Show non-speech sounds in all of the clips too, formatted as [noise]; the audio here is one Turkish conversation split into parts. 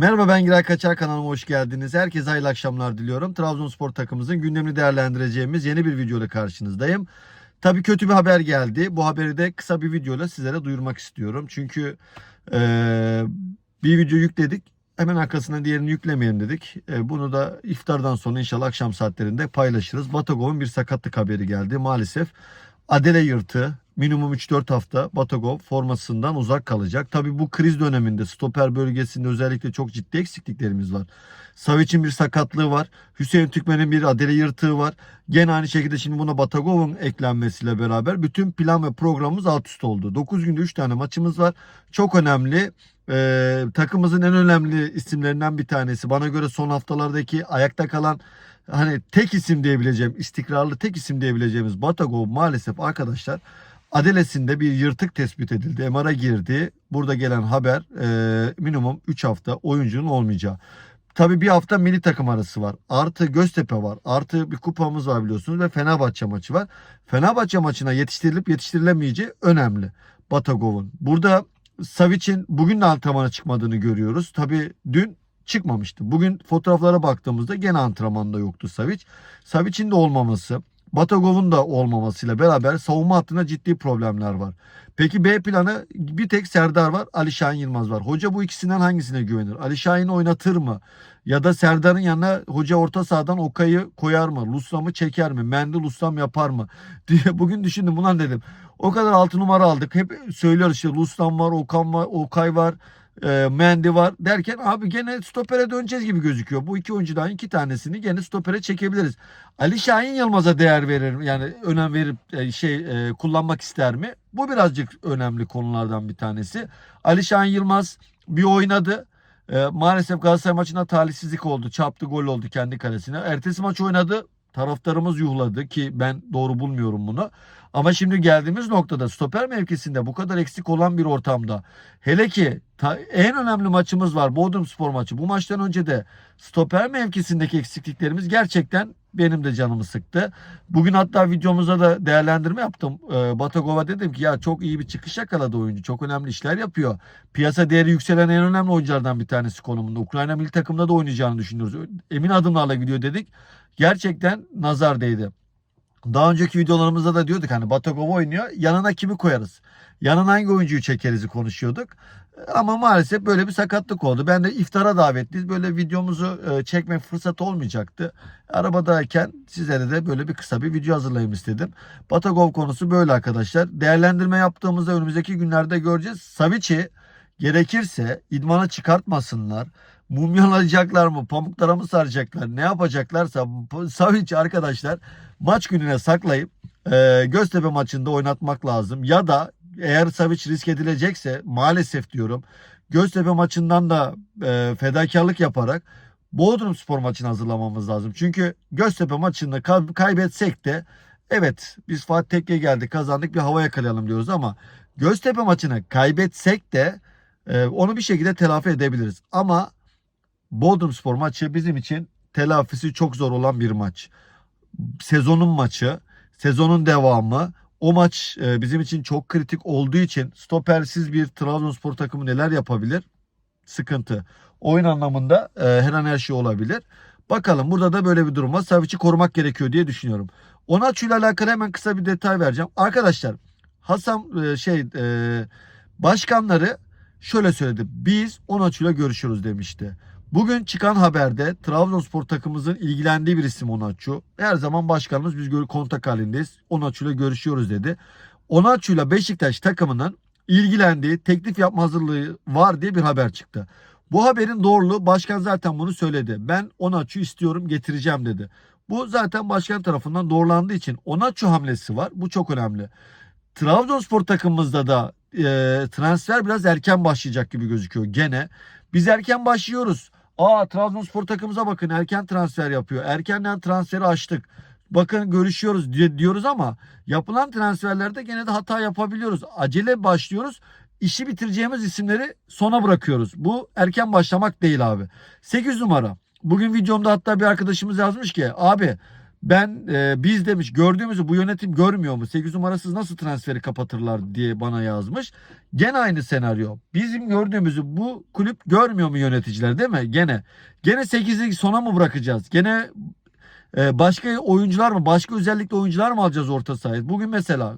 Merhaba ben Giray Kaçar kanalıma hoş geldiniz. Herkese hayırlı akşamlar diliyorum. Trabzonspor takımımızın gündemini değerlendireceğimiz yeni bir videoyla karşınızdayım. Tabii kötü bir haber geldi. Bu haberi de kısa bir videoyla sizlere duyurmak istiyorum. Çünkü eee, bir video yükledik. Hemen arkasına diğerini yüklemeyelim dedik. E, bunu da iftardan sonra inşallah akşam saatlerinde paylaşırız. Batagov'un bir sakatlık haberi geldi. Maalesef Adele yırtığı minimum 3-4 hafta Batagov formasından uzak kalacak. Tabii bu kriz döneminde stoper bölgesinde özellikle çok ciddi eksikliklerimiz var. Savic'in bir sakatlığı var. Hüseyin Türkmen'in bir Adele yırtığı var. Gene aynı şekilde şimdi buna Batagov'un eklenmesiyle beraber bütün plan ve programımız alt üst oldu. 9 günde 3 tane maçımız var. Çok önemli. Ee, takımımızın en önemli isimlerinden bir tanesi. Bana göre son haftalardaki ayakta kalan hani tek isim diyebileceğim, istikrarlı tek isim diyebileceğimiz Batagov maalesef arkadaşlar Adelesinde bir yırtık tespit edildi. MR'a girdi. Burada gelen haber e, minimum 3 hafta oyuncunun olmayacağı. Tabii bir hafta milli takım arası var. Artı Göztepe var. Artı bir kupamız var biliyorsunuz ve Fenerbahçe maçı var. Fenerbahçe maçına yetiştirilip yetiştirilemeyeceği önemli. Batagov'un. Burada Savic'in bugün de antrenmana çıkmadığını görüyoruz. Tabii dün çıkmamıştı. Bugün fotoğraflara baktığımızda gene antrenmanda yoktu Savic. Savic'in de olmaması, Batagov'un da olmamasıyla beraber savunma hattında ciddi problemler var. Peki B planı bir tek Serdar var, Ali Şahin Yılmaz var. Hoca bu ikisinden hangisine güvenir? Ali Şahin'i oynatır mı? Ya da Serdar'ın yanına hoca orta sahadan Okay'ı koyar mı? Luslam'ı çeker mi? Mendi Luslam yapar mı? [laughs] diye bugün düşündüm. Ulan dedim. O kadar altı numara aldık. Hep söylüyoruz işte Luslam var, Okan var, Okay var e, Mendy var derken abi gene stopere döneceğiz gibi gözüküyor. Bu iki oyuncudan iki tanesini gene stopere çekebiliriz. Ali Şahin Yılmaz'a değer verir? Yani önem verip e, şey e, kullanmak ister mi? Bu birazcık önemli konulardan bir tanesi. Ali Şahin Yılmaz bir oynadı. E, maalesef Galatasaray maçında talihsizlik oldu. Çarptı gol oldu kendi kalesine. Ertesi maç oynadı. Taraftarımız yuhladı ki ben doğru bulmuyorum bunu. Ama şimdi geldiğimiz noktada stoper mevkisinde bu kadar eksik olan bir ortamda hele ki ta- en önemli maçımız var Bodrum Spor maçı. Bu maçtan önce de stoper mevkisindeki eksikliklerimiz gerçekten benim de canımı sıktı. Bugün hatta videomuzda da değerlendirme yaptım. Ee, Batagova dedim ki ya çok iyi bir çıkış yakaladı oyuncu. Çok önemli işler yapıyor. Piyasa değeri yükselen en önemli oyunculardan bir tanesi konumunda. Ukrayna milli takımda da oynayacağını düşünüyoruz. Emin adımlarla gidiyor dedik. Gerçekten nazar değdi. Daha önceki videolarımızda da diyorduk hani Batagov oynuyor. Yanına kimi koyarız? Yanına hangi oyuncuyu çekeriz konuşuyorduk. Ama maalesef böyle bir sakatlık oldu. Ben de iftara davetliyiz. Böyle videomuzu e, çekme fırsatı olmayacaktı. Arabadayken sizlere de böyle bir kısa bir video hazırlayayım istedim. Batagov konusu böyle arkadaşlar. Değerlendirme yaptığımızda önümüzdeki günlerde göreceğiz. Savic'i gerekirse idmana çıkartmasınlar. Mumyalayacaklar mı? Pamuklara mı saracaklar? Ne yapacaklarsa Savic arkadaşlar maç gününe saklayıp e, Göztepe maçında oynatmak lazım. Ya da eğer Savic risk edilecekse maalesef diyorum Göztepe maçından da e, fedakarlık yaparak Bodrum Spor maçını hazırlamamız lazım. Çünkü Göztepe maçında ka- kaybetsek de evet biz Fatih Tekke'ye geldik kazandık bir hava yakalayalım diyoruz ama Göztepe maçını kaybetsek de e, onu bir şekilde telafi edebiliriz. Ama Bodrum Spor maçı bizim için telafisi çok zor olan bir maç. Sezonun maçı, sezonun devamı. O maç e, bizim için çok kritik olduğu için stopersiz bir Trabzonspor takımı neler yapabilir? Sıkıntı. Oyun anlamında e, her an her şey olabilir. Bakalım burada da böyle bir durum var. Savic'i korumak gerekiyor diye düşünüyorum. Onaçu ile alakalı hemen kısa bir detay vereceğim. Arkadaşlar Hasan e, şey başkanları şöyle söyledi. Biz Onaçu ile görüşüyoruz demişti. Bugün çıkan haberde Trabzonspor takımımızın ilgilendiği bir isim Onaçu. Her zaman başkanımız biz kontak halindeyiz. Onaçu ile görüşüyoruz dedi. Onaçu ile Beşiktaş takımının ilgilendiği, teklif yapma hazırlığı var diye bir haber çıktı. Bu haberin doğruluğu başkan zaten bunu söyledi. Ben Onaçu istiyorum getireceğim dedi. Bu zaten başkan tarafından doğrulandığı için Onaçu hamlesi var. Bu çok önemli. Trabzonspor takımımızda da e, transfer biraz erken başlayacak gibi gözüküyor gene. Biz erken başlıyoruz. Aa Trabzonspor takımımıza bakın erken transfer yapıyor. Erkenden transferi açtık. Bakın görüşüyoruz di- diyoruz ama yapılan transferlerde gene de hata yapabiliyoruz. Acele başlıyoruz. İşi bitireceğimiz isimleri sona bırakıyoruz. Bu erken başlamak değil abi. 8 numara. Bugün videomda hatta bir arkadaşımız yazmış ki abi Ben e, biz demiş gördüğümüzü bu yönetim görmüyor mu? 8 numarasız nasıl transferi kapatırlar diye bana yazmış. Gene aynı senaryo. Bizim gördüğümüzü bu kulüp görmüyor mu yöneticiler değil mi? Gene. Gene 8'i sona mı bırakacağız? Gene e, başka oyuncular mı? Başka özellikle oyuncular mı alacağız orta sahaya? Bugün mesela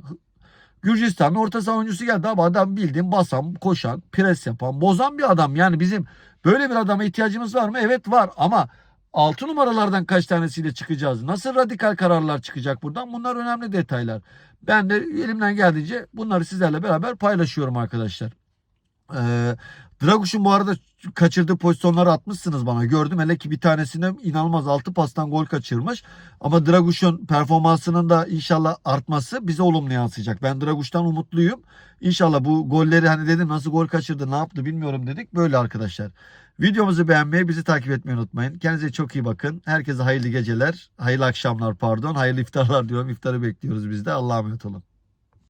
Gürcistan'ın orta saha oyuncusu geldi ama adam bildiğin basan, koşan, pres yapan, bozan bir adam. Yani bizim böyle bir adama ihtiyacımız var mı? Evet var ama 6 numaralardan kaç tanesiyle çıkacağız? Nasıl radikal kararlar çıkacak buradan? Bunlar önemli detaylar. Ben de elimden geldiğince bunları sizlerle beraber paylaşıyorum arkadaşlar. Ee, Draguş'un bu arada kaçırdığı pozisyonları atmışsınız bana. Gördüm hele ki bir tanesinde inanılmaz 6 pastan gol kaçırmış. Ama Draguş'un performansının da inşallah artması bize olumlu yansıyacak. Ben Draguş'tan umutluyum. İnşallah bu golleri hani dedim nasıl gol kaçırdı ne yaptı bilmiyorum dedik. Böyle arkadaşlar. Videomuzu beğenmeyi, bizi takip etmeyi unutmayın. Kendinize çok iyi bakın. Herkese hayırlı geceler, hayırlı akşamlar pardon, hayırlı iftarlar diyorum. İftarı bekliyoruz biz de. Allah'a emanet olun.